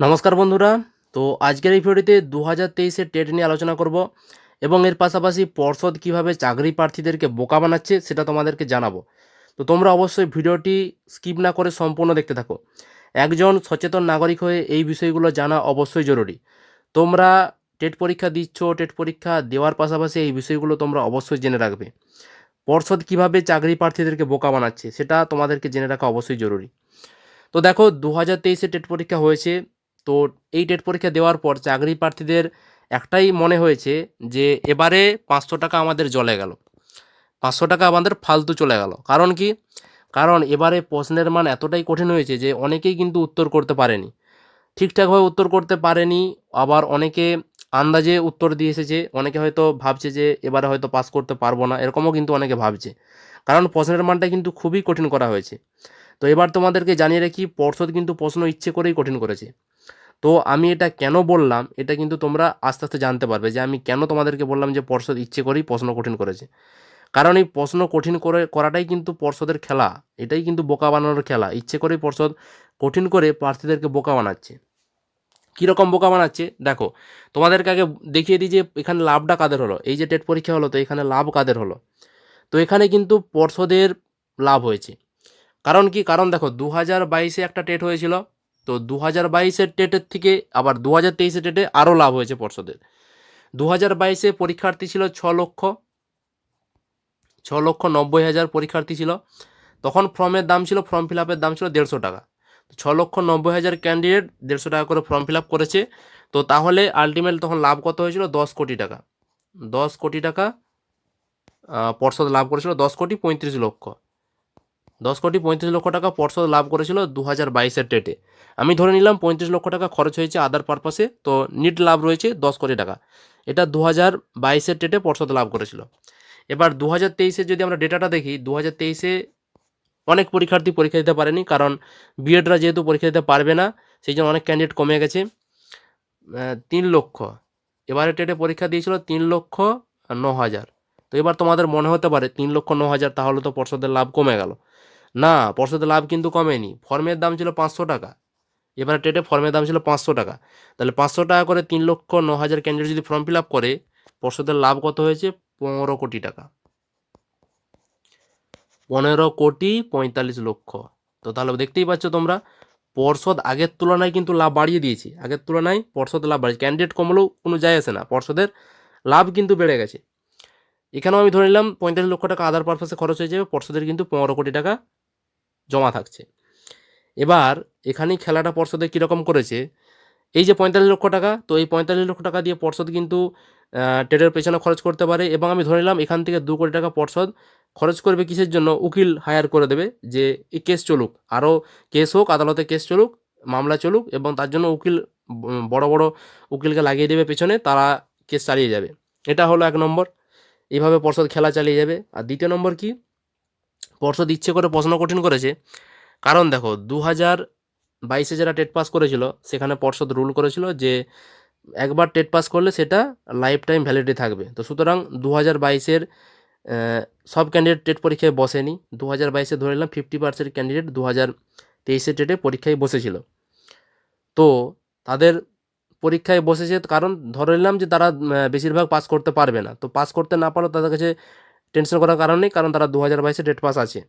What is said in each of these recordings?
নমস্কার বন্ধুরা। তো আজকের এই ভিডিওতে দু হাজার তেইশের টেট নিয়ে আলোচনা করব এবং এর পাশাপাশি পর্ষদ কীভাবে চাকরি প্রার্থীদেরকে বোকা বানাচ্ছে সেটা তোমাদেরকে জানাব। তো তোমরা অবশ্যই ভিডিওটি স্কিপ না করে সম্পূর্ণ দেখতে থাকো। একজন সচেতন নাগরিক হয়ে এই বিষয়গুলো জানা অবশ্যই জরুরি। তোমরা টেট পরীক্ষা দিচ্ছ টেট পরীক্ষা দেওয়ার পাশাপাশি এই বিষয়গুলো তোমরা অবশ্যই জেনে রাখবে। পর্ষদ কীভাবে চাকরি প্রার্থীদেরকে বোকা বানাচ্ছে সেটা তোমাদেরকে জেনে রাখা অবশ্যই জরুরি। তো দেখো দু হাজার তেইশে টেট পরীক্ষা হয়েছে। তো এই টেট পরীক্ষা দেওয়ার পর চাকরি প্রার্থীদের একটাই মনে হয়েছে যে এবারে পাঁচশো টাকা আমাদের জলে গেল। পাঁচশো টাকা আমাদের ফালতু চলে গেল। কারণ কি? কারণ এবারে প্রশ্নের মান এতটাই কঠিন হয়েছে যে অনেকেই কিন্তু উত্তর করতে পারেনি। ঠিকঠাকভাবে উত্তর করতে পারেনি, আবার অনেকে আন্দাজে উত্তর দিয়ে এসেছে, অনেকে হয়তো ভাবছে যে এবারে হয়তো পাস করতে পারব না, এরকমও কিন্তু অনেকে ভাবছে। কারণ প্রশ্নের মানটা কিন্তু খুবই কঠিন করা হয়েছে। তো এবার তোমাদেরকে জানিয়ে রাখি, পর্ষদ কিন্তু প্রশ্ন ইচ্ছে করেই কঠিন করেছে। তো আমি এটা কেন বললাম, এটা কিন্তু তোমরা আস্তে আস্তে জানতে পারবে যে আমি কেন তোমাদেরকে বললাম যে পর্ষদ ইচ্ছে করেই প্রশ্ন কঠিন করেছে। কারণ এই প্রশ্ন কঠিন করে, করাটাই কিন্তু পর্ষদের খেলা, এটাই কিন্তু বোকা বানানোর খেলা। ইচ্ছে করেই পর্ষদ কঠিন করে প্রার্থীদেরকে বোকা বানাচ্ছে। কীরকম বোকা বানাচ্ছে? দেখো, তোমাদেরকে আগে দেখিয়ে দিই যে এখানে লাভটা কাদের হলো? এই যে টেট পরীক্ষা হলো, তো এখানে লাভ কাদের হলো? তো এখানে কিন্তু পর্ষদের লাভ হয়েছে। কারণ কি? কারণ দেখো দু হাজার বাইশে একটা টেট হয়েছিল। তো দু হাজার বাইশের টেটের থেকে আবার দু হাজার তেইশের টেটে আরও লাভ হয়েছে পর্ষদের। দু হাজার বাইশে পরীক্ষার্থী ছিল ছ লক্ষ ছ লক্ষ নব্বই হাজার পরীক্ষার্থী ছিল। তখন ফর্মের দাম ছিল ফর্ম ফিল আপের দাম ছিল দেড়শো টাকা। ছ লক্ষ নব্বই হাজার ক্যান্ডিডেট দেড়শো টাকা করে ফর্ম ফিল আপ করেছে। তো তাহলে আলটিমেট তখন লাভ কত হয়েছিল? দশ কোটি টাকা। দশ কোটি টাকা পর্ষদ লাভ করেছিল দশ কোটি পঁয়ত্রিশ লক্ষ। দশ কোটি পঁয়ত্রিশ লক্ষ টাকা পর্ষদ লাভ করেছিল দু হাজার বাইশের ডেটে আমি ধরে নিলাম পঁয়ত্রিশ লক্ষ টাকা খরচ হয়েছে আদার পারপাসে তো নিট লাভ রয়েছে দশ কোটি টাকা। এটা দু হাজার বাইশের ডেটে পর্ষদ লাভ করেছিল। এবার দু হাজার তেইশে যদি আমরা ডেটাটা দেখি দু হাজার তেইশে অনেক পরীক্ষার্থী পরীক্ষা দিতে পারেনি, কারণ বিএডরা যেহেতু পরীক্ষা দিতে পারবে না, সেই জন্য অনেক ক্যান্ডিডেট কমে গেছে। তিন লক্ষ। এবারে টেটে পরীক্ষা দিয়েছিল তিন লক্ষ ন হাজার। তো এবার তোমাদের মনে হতে পারে, তিন লক্ষ ন হাজার তাহলে তো পর্ষদের লাভ কমে গেল। না, পর্ষদের লাভ কিন্তু কমেনি। ফর্মের দাম ছিল পাঁচশো টাকা। এবার টেটে ফর্মের দাম ছিল পাঁচশো টাকা। তাহলে পাঁচশো টাকা করে তিন লক্ষ ন হাজার ক্যান্ডিডেট যদি ফর্ম ফিল আপ করে, পর্ষদের লাভ কত হয়েছে? পনেরো কোটি টাকা। পনেরো কোটি পঁয়তাল্লিশ লক্ষ। তো তাহলে দেখতেই পাচ্ছ তোমরা, পর্ষদ আগের তুলনায় কিন্তু লাভ বাড়িয়ে দিয়েছে। আগের তুলনায় পর্ষদ লাভ বাড়িয়েছে। ক্যান্ডিডেট কমলেও কোনো যায় আসে না। পর্ষদের লাভ কিন্তু বেড়ে গেছে। এখানেও আমি ধরে নিলাম পঁয়তাল্লিশ লক্ষ টাকা আধার পারপাসে খরচ হয়ে যাবে। পর্ষদের কিন্তু পনেরো কোটি টাকা জমা থাকছে। এবার এখানেই খেলাটা পর্ষদে কীরকম করেছে? এই যে পঁয়তাল্লিশ লক্ষ টাকা, তো এই পঁয়তাল্লিশ লক্ষ টাকা দিয়ে পর্ষদ কিন্তু টেটের পেছনে খরচ করতে পারে এবং আমি ধরে নিলাম এখান থেকে দু কোটি টাকা পর্ষদ খরচ করবে কিসের জন্য? উকিল হায়ার করে দেবে যে এই কেস চলুক, আরও কেস হোক, আদালতে কেস চলুক, মামলা চলুক এবং তার জন্য উকিল বড় বড় উকিলকে লাগিয়ে দেবে পেছনে, তারা কেস চালিয়ে যাবে। এটা হলো এক নম্বর। এইভাবে পর্ষদ খেলা চালিয়ে যাবে। আর দ্বিতীয় নম্বর কি? পর্ষদ ইচ্ছে করে প্রশ্ন কঠিন করেছে। কারণ দেখো দু হাজার বাইশে যারা টেট পাস করেছিল, সেখানে পর্ষদ রুল করেছিল যে একবার টেট পাস করলে সেটা লাইফ টাইম ভ্যালিডিটি থাকবে। তো সুতরাং দু হাজার বাইশের সব ক্যান্ডিডেট টেট পরীক্ষায় বসেনি। দু হাজার বাইশে ধরে নিলাম ফিফটি পার্সেন্ট ক্যান্ডিডেট দু হাজার তেইশে টেটে পরীক্ষায় বসেছিল। তো তাদের পরীক্ষায় বসেছে কারণ ধরে নিলাম যে তারা বেশিরভাগ পাস করতে পারবে না। তো পাস করতে না পারলেও তাদের কাছে টেনশন করার কারণ নেই, কারণ তারা দু হাজার বাইশে টেট পাস আছে।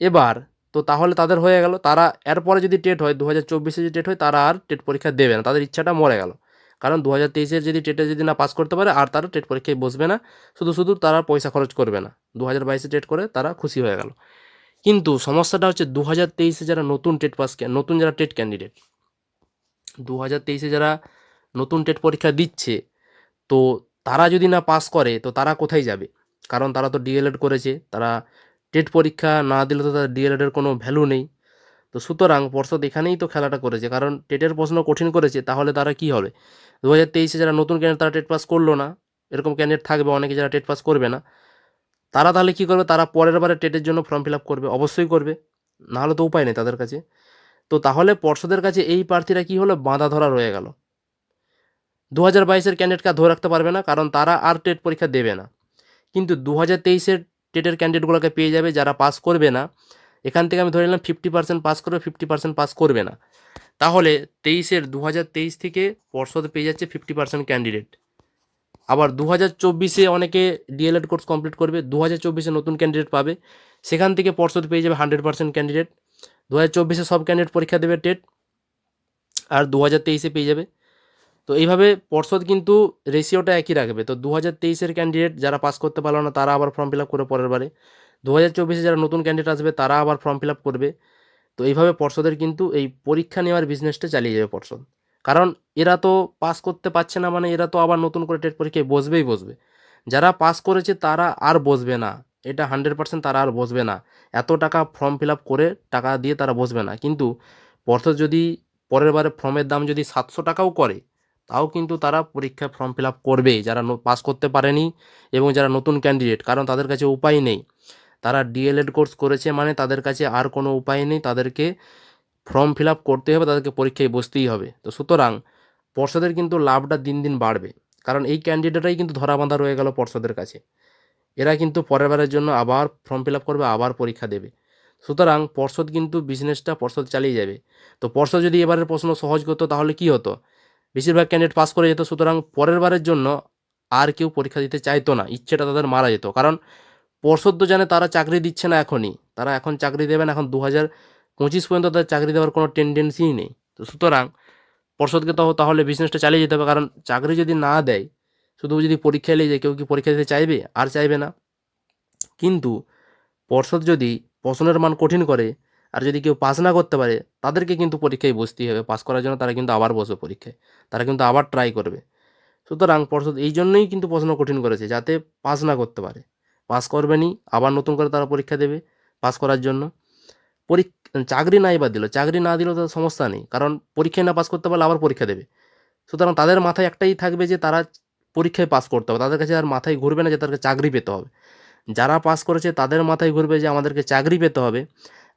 এবার তো তাহলে তাদের হয়ে গেল, তারা এরপরে যদি টেট হয় দু হাজার চব্বিশে যদি টেট হয়, তারা আর টেট পরীক্ষা দেবে না। তাদের ইচ্ছাটা মরে গেল। কারণ দু হাজার তেইশের যদি টেটে যদি না পাস করতে পারে, আর তারা টেট পরীক্ষায় বসবে না, শুধু শুধু তারা পয়সা খরচ করবে না। দু হাজার বাইশে টেট করে তারা খুশি হয়ে গেল। কিন্তু সমস্যাটা হচ্ছে দু হাজার তেইশে যারা নতুন টেট পাস নতুন যারা টেট ক্যান্ডিডেট দু হাজার তেইশে যারা নতুন টেট পরীক্ষা দিচ্ছে, তো তারা যদি না পাস করে, তো তারা কোথায় যাবে? কারণ তারা তো ডিএলএড করেছে, তারা টেট পরীক্ষা না দিলে তো তাদের ডিএলএডের কোনো ভ্যালু নেই। তো সুতরাং পর্ষদ এখানেই তো খেলাটা করেছে, কারণ টেটের প্রশ্ন কঠিন করেছে, তাহলে তারা কি হবে? দু হাজার তেইশে যারা নতুন ক্যান্ডিডেট তারা টেট পাস করল না। এরকম ক্যান্ডিডেট থাকবে, অনেকে যারা টেট পাস করবে না। তারা তাহলে কী করবে? তারা পরের বারে টেটের জন্য ফর্ম ফিল আপ করবে, অবশ্যই করবে। নাহলে তো উপায় নেই তাদের কাছে। তো তাহলে পর্ষদের কাছে এই প্রার্থীরা কি হলো? বাঁধা ধরা রয়ে গেল। দু হাজার বাইশের ক্যান্ডিডেটকে ধরে রাখতে পারবে না, কারণ তারা আর টেট পরীক্ষা দেবে না। কিন্তু দু হাজার তেইশের টেটের ক্যান্ডিডেটগুলোকে পেয়ে যাবে, যারা পাস করবে না, এখান থেকে আমি ধরে নিলাম ফিফটি পার্সেন্ট পাস করবে ফিফটি পার্সেন্ট পাস করবে না। তাহলে তেইশের দু হাজার তেইশ থেকে পর্ষদ পেয়ে যাচ্ছে ফিফটি পার্সেন্ট ক্যান্ডিডেট আবার দু হাজার চব্বিশে অনেকে ডিএলএড কোর্স কমপ্লিট করবে দু হাজার চব্বিশে নতুন ক্যান্ডিডেট পাবে, সেখান থেকে পর্ষদ পেয়ে যাবে হান্ড্রেড পার্সেন্ট ক্যান্ডিডেট দু হাজার চব্বিশে সব ক্যান্ডিডেট পরীক্ষা দেবে টেট, আর দু হাজার তেইশে পেয়ে যাবে। তো এইভাবে পর্ষদ কিন্তু রেশিওটা একই রাখবে। তো দু হাজার তেইশের ক্যান্ডিডেট যারা পাস করতে পারল না, তারা আবার ফর্ম ফিল আপ করে পরের বারে। দু হাজার চব্বিশে যারা নতুন ক্যান্ডিডেট আসবে, তারা আবার ফর্ম ফিল আপ করবে। তো এইভাবে পর্ষদের কিন্তু এই পরীক্ষা নেওয়ার বিজনেসটা চালিয়ে যাবে পর্ষদ। কারণ এরা তো পাস করতে পারছে না মানে এরা তো আবার নতুন করে টেট পরীক্ষায় বসবেই বসবে। যারা পাস করেছে, তারা আর বসবে না। এটা হান্ড্রেড পার্সেন্ট তারা আর বসবে না। এত টাকা ফর্ম ফিল আপ করে টাকা দিয়ে তারা বসবে না। কিন্তু পর্ষদ যদি পরের বারে ফর্মের দাম যদি সাতশো টাকাও করে তাও কিন্তু তারা পরীক্ষায় ফর্ম ফিল আপ করবে যারা পাস করতে পারেনি এবং যারা নতুন ক্যান্ডিডেট কারণ তাদের কাছে উপায় নেই। তারা ডিএলএড কোর্স করেছে মানে তাদের কাছে আর কোনো উপায় নেই, তাদেরকে ফর্ম ফিল আপ করতে হবে, তাদেরকে পরীক্ষায় বসতেই হবে। তো সুতরাং পর্ষদের কিন্তু লাভটা দিন দিন বাড়বে, কারণ এই ক্যান্ডিডেটরাই কিন্তু ধরা বাঁধা রয়ে গেল পর্ষদের কাছে। এরা কিন্তু পরের বারের জন্য আবার ফর্ম ফিল আপ করবে, আবার পরীক্ষা দেবে। সুতরাং পর্ষদ কিন্তু বিজনেসটা পর্ষদ চালিয়ে যাবে। তো পর্ষদ যদি এবারের প্রশ্ন সহজ করতো তাহলে কি হতো? বেশিরভাগ ক্যান্ডিডেট পাস করে যেত, সুতরাং পরের বারের জন্য আর কেউ পরীক্ষা দিতে চাইতো না। ইচ্ছেটা তাদের মারা যেত। কারণ পর্ষদ তো জানে তারা চাকরি দিচ্ছে না এখনই। তারা এখন চাকরি দেবে না। এখন দু হাজার পঁচিশ পর্যন্ত তাদের চাকরি দেওয়ার কোনো টেন্ডেন্সিই নেই। তো সুতরাং পর্ষদকে তো তাহলে বিজনেসটা চালিয়ে যেতে হবে। কারণ চাকরি যদি না দেয়, শুধু যদি পরীক্ষা এলে যায় কেউ কি পরীক্ষা দিতে চাইবে? আর চাইবে না। কিন্তু পর্ষদ যদি প্রশ্নের মান কঠিন করে আর যদি কেউ পাস না করতে পারে, তাদেরকে কিন্তু পরীক্ষায় বসতেই হবে। পাস করার জন্য তারা কিন্তু আবার বসবে পরীক্ষায়। তারা কিন্তু আবার ট্রাই করবে। সুতরাং পর্ষদ এই জন্যই কিন্তু প্রশ্ন কঠিন করেছে, যাতে পাস না করতে পারে। পাস করবেনি, আবার নতুন করে তারা পরীক্ষা দেবে পাস করার জন্য। পরীক্ষা চাকরি নাই বা দিল, চাকরি না দিলেও তো সমস্যা নেই, কারণ পরীক্ষায় না পাস করতে পারলে আবার পরীক্ষা দেবে। সুতরাং তাদের মাথায় একটাই থাকবে যে তারা পরীক্ষায় পাস করতে হবে। তাদের কাছে আর মাথায় ঘুরবে না যে তাদেরকে চাকরি পেতে হবে। যারা পাস করেছে তাদের মাথায় ঘুরবে যে আমাদেরকে চাকরি পেতে হবে।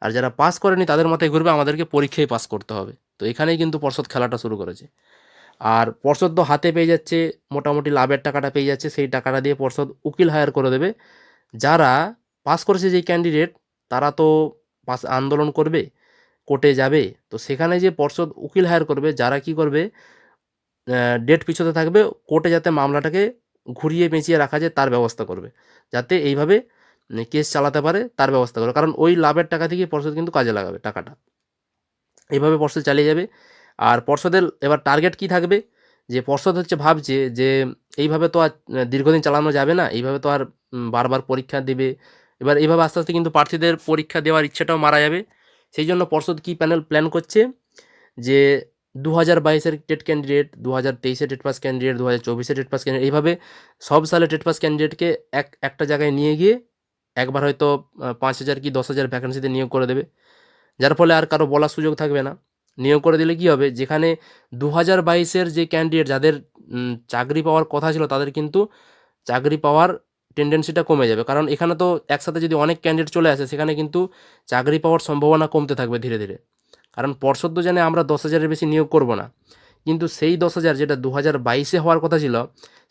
আর যারা পাস করেনি, তাদের মাথায় ঘুরবে, আমাদেরকে পরীক্ষায় পাস করতে হবে। তো এখানেই কিন্তু পর্ষদ খেলাটা শুরু করেছে। আর পর্ষদ তো হাতে পেয়ে যাচ্ছে, মোটামুটি লাভের টাকাটা পেয়ে যাচ্ছে, সেই টাকাটা দিয়ে পর্ষদ উকিল হায়ার করে দেবে। যারা পাস করেছে যেই ক্যান্ডিডেট তারা তো পাস, আন্দোলন করবে, কোর্টে যাবে। তো সেখানে যে পর্ষদ উকিল হায়ার করবে, যারা কি করবে ডেট পিছোতে থাকবে, কোর্টে যাতে মামলাটাকে ঘুরিয়ে পেঁচিয়ে রাখা যায়, তার ব্যবস্থা করবে। যাতে এইভাবে কেস চালাতে পারে, তার ব্যবস্থা করবে কারণ ওই লাভের টাকা থেকে পর্ষদ কিন্তু কাজে লাগাবে টাকাটা। এইভাবে পর্ষদ চালিয়ে যাবে। আর পর্ষদের এবার টার্গেট কি থাকবে? যে পর্ষদ হচ্ছে ভাবছে যে এইভাবে তো আর দীর্ঘদিন চালানো যাবে না, এইভাবে তো আর বারবার পরীক্ষা দেবে। এবার এইভাবে আস্তে আস্তে কিন্তু প্রার্থীদের পরীক্ষা দেওয়ার ইচ্ছেটাও মারা যাবে। সেই জন্য পর্ষদ কি প্যানেল প্ল্যান করছে? যে দু হাজার বাইশের টেট ক্যান্ডিডেট দু হাজার তেইশে টেট পাস ক্যান্ডিডেট দু হাজার চব্বিশে টেট পাস ক্যান্ডিডেট এইভাবে সব সালে টেট পাস ক্যান্ডিডেটকে এক, একটা জায়গায় নিয়ে গিয়ে একবার হয়তো পাঁচ হাজার কি দশ হাজার ভ্যাকেন্সিতে নিয়োগ করে দেবে। যার ফলে আর কারও বলার সুযোগ থাকবে না। নিয়োগ করে দিলে কি হবে? যেখানে দু হাজার বাইশের যে ক্যান্ডিডেট যাদের চাকরি পাওয়ার কথা ছিল, তাদের কিন্তু চাকরি পাওয়ার টেন্ডেন্সিটা কমে যাবে। কারণ এখানে তো একসাথে যদি অনেক ক্যান্ডিডেট চলে আসে, সেখানে কিন্তু চাকরি পাওয়ার সম্ভাবনা কমতে থাকবে ধীরে ধীরে। কারণ পর্ষদ তো জানে আমরা দশ হাজারের বেশি নিয়োগ করব না। কিন্তু সেই দশ হাজার যেটা দু হাজার বাইশে হওয়ার কথা ছিল,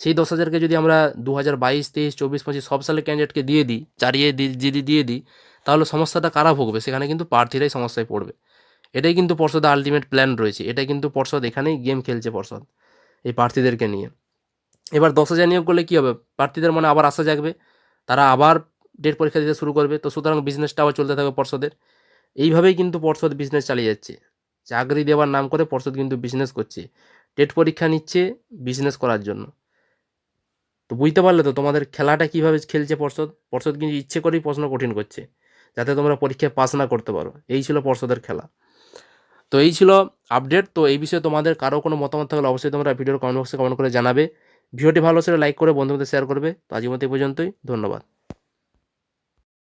সেই দশ হাজারকে যদি আমরা দু হাজার বাইশ, তেইশ, চব্বিশ, পঁচিশ সব সালে ক্যান্ডিডেটকে দিয়ে দিই, চারিয়ে যদি দিয়ে দিই, তাহলে সমস্যাটা কারা ভুগবে সেখানে কিন্তু প্রার্থীরাই সমস্যায় পড়বে। এটাই কিন্তু পর্ষদের আলটিমেট প্ল্যান রয়েছে। এটাই কিন্তু পর্ষদ এখানেই গেম খেলছে পর্ষদ, এই প্রার্থীদেরকে নিয়ে। এবার দশ হাজার নিয়োগ করলে কী হবে? প্রার্থীদের মনে আবার আশা জাগবে, তারা আবার ডেট পরীক্ষা দিতে শুরু করবে। তো সুতরাং বিজনেসটা আবার চলতে থাকবে পর্ষদের। এইভাবেই কিন্তু পর্ষদ বিজনেস চালিয়ে যাচ্ছে। চাকরি দেওয়ার নাম করে পর্ষদ কিন্তু বিজনেস করছে। টেট পরীক্ষা নিচ্ছে বিজনেস করার জন্য। তো বুঝতে পারলে তো তোমাদের খেলাটা কীভাবে খেলছে পর্ষদ? পর্ষদ কিন্তু ইচ্ছে করেই প্রশ্ন কঠিন করছে, যাতে তোমরা পরীক্ষায় পাস না করতে পারো। এই ছিল পর্ষদের খেলা। তো এই ছিল আপডেট তো এই বিষয়ে তোমাদের কারও কোনো মতামত থাকলে অবশ্যই তোমরা ভিডিওর কমেন্ট বক্সে কমেন্ট করে জানাবে। ভিডিওটি ভালো সেটা লাইক করে বন্ধুদের শেয়ার করবে। তো আজকের মতো এই পর্যন্তই। ধন্যবাদ।